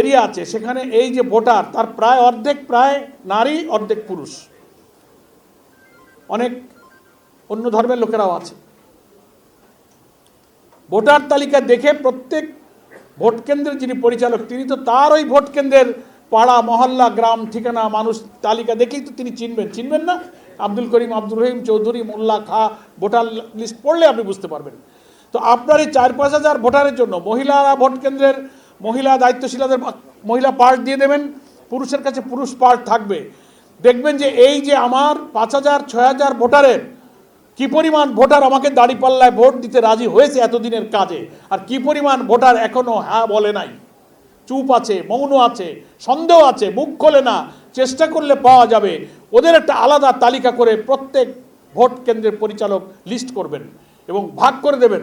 Area আছে, সেখানে এই যে ভোটার, তার প্রায় অর্ধেক প্রায় নারী, অর্ধেক পুরুষ। অনেক অন্য ধর্মের লোকেরাও আছে। ভোটার তালিকা দেখে প্রত্যেক ভোট কেন্দ্রের যিনি পরিচালক, তিনি তো তার ওই ভোট কেন্দ্রের পাড়া, মহল্লা, গ্রাম, ঠিকানা, মানুষ তালিকা দেখেই তো তিনি চিনবেন। চিনবেন না? আব্দুল করিম আব্দুল রহিম চৌধুরী, মোল্লা, খা, ভোটার লিস্ট পড়লে আপনি বুঝতে পারবেন। তো আপনার এই চার পাঁচ হাজার ভোটারের জন্য মহিলারা ভোট কেন্দ্রের মহিলা দায়িত্বশীলাদের মহিলা পার্ট দিয়ে দেবেন, পুরুষের কাছে পুরুষ পার্ট থাকবে। দেখবেন যে এই যে আমার পাঁচ হাজার, ছয় হাজার ভোটারের কি পরিমাণ ভোটার আমাকে দাঁড়িপাল্লায় ভোট দিতে রাজি হয়েছে এতদিনের কাজে? আর কি পরিমাণ ভোটার এখনও হ্যাঁ বলে নাই? চুপ আছে, মৌন আছে, সন্দেহ আছে, মুখ খোলে না, চেষ্টা করলে পাওয়া যাবে। ওদের একটা আলাদা তালিকা করে প্রত্যেক ভোট কেন্দ্রের পরিচালক লিস্ট করবেন এবং ভাগ করে দেবেন।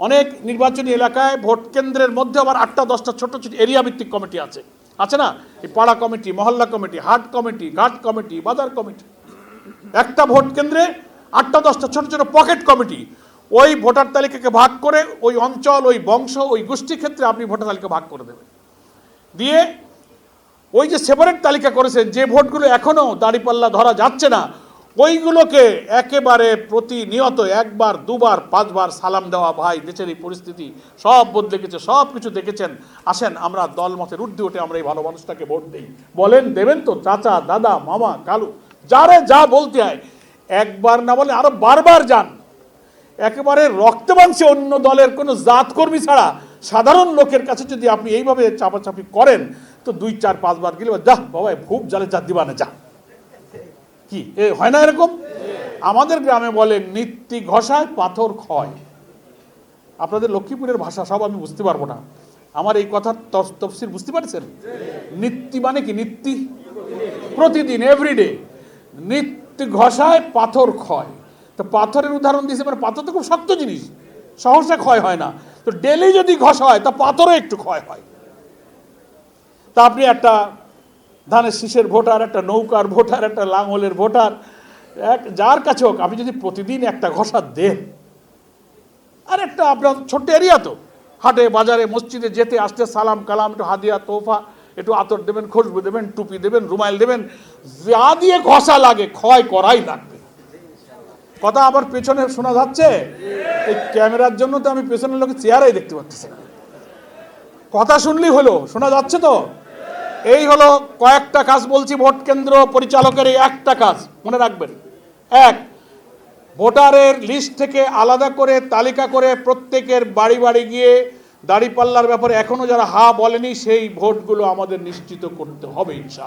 অনেক নির্বাচনী এলাকায় ভোট কেন্দ্রের মধ্যে আবার আটটা, দশটা, ছোট ছোট এরিয়া ভিত্তিক কমিটি আছে। আছে না? এই পাড়া কমিটি, মহল্লা কমিটি, হাট কমিটি, ঘাট কমিটি, বাজার কমিটি। একটা ভোট কেন্দ্রে আটটা, দশটা, ছোট ছোট পকেট কমিটি। ওই ভোটার তালিকাকে ভাগ করে ওই অঞ্চল, ওই বংশ, ওই গোষ্ঠী ক্ষেত্রে আপনি ভোটার তালিকা ভাগ করে দেবেন। দিয়ে ওই যে সেপারেট তালিকা করেছেন, যে ভোটগুলো এখনও দাঁড়িপাল্লা ধরা যাচ্ছে না ওইগুলোকে একেবারে প্রতিনিয়ত একবার, দুবার, পাঁচবার সালাম দেওয়া, ভাই, দেশের এই পরিস্থিতি, সব বদলে গেছে সব কিছু দেখেছেন। আসেন, আমরা দল মতের ঊর্ধ্বে উঠে আমরা এই ভালো মানুষটাকে ভোট দিই। বলেন, দেবেন তো, চাচা, দাদা, মামা, কালু, যারে যা বলতে হয়, একবার না বলে আরও বারবার যান। একেবারে রক্ত মাংসে অন্য দলের কোনো জাতকর্মী ছাড়া সাধারণ লোকের কাছে যদি আপনি এইভাবে চাপাচাপি করেন, তো দুই, চার, পাঁচবার গেলে, যা বাবা খুব জালে যা দিবানে যা। কি? এ, হয় না এরকম? আমাদের গ্রামে বলে নিত্যি ঘষায় পাথর ক্ষয়। আপনাদের লক্ষ্মীপুরের ভাষা সব আমি বুঝতে পারব না। আমার এই কথার তফ- তফসির বুঝতে পারছেন? নিত্যি মানে কি? নিত্যি প্রতিদিন এভরিডে নিত্য ঘষায় পাথর ক্ষয়। তো পাথরের উদাহরণ দিয়েছে মানে পাথর তো খুব শক্ত জিনিস। সহসা ক্ষয় হয় না। তো ডেলি যদি ঘষা হয় তা পাথরও একটু ক্ষয় হয়। তা আপনি একটা ধানের শীষের ভোটার, একটা নৌকার ভোটার, একটা লাঙলের ভোটার। এক, যার কাছে হোক, আপনি যদি প্রতিদিন একটা ঘষা দেন, আর একটা আপনার ছোট্ট এরিয়া তো, হাটে, বাজারে, মসজিদে যেতে, আসতে, সালাম, কালাম, একটু হাদিয়া তোফা একটু আতর দেবেন খুশবু দেবেন, টুপি দেবেন রুমাইল দেবেন, যা দিয়ে ঘষা লাগে, ক্ষয় করাই লাগবে। কথা আবার পেছনে শোনা যাচ্ছে? এই ক্যামেরার জন্য তো আমি পেছনের লোকের চেয়ারাই দেখতে পাচ্ছি কথা শুনলেই হলো, শোনা যাচ্ছে তো? এই হলো কয়েকটা কাজ বলছি, ভোট কেন্দ্র পরিচালকের এই একটা কাজ, মনে রাখবেন। এক, ভোটারের লিস্ট থেকে আলাদা করে তালিকা করে প্রত্যেকের বাড়ি বাড়ি গিয়ে দাড়িপাল্লার ব্যাপারে এখনও যারা হা বলেনি, সেই ভোটগুলো আমাদের নিশ্চিত করতে হবে, ইনশাআল্লাহ।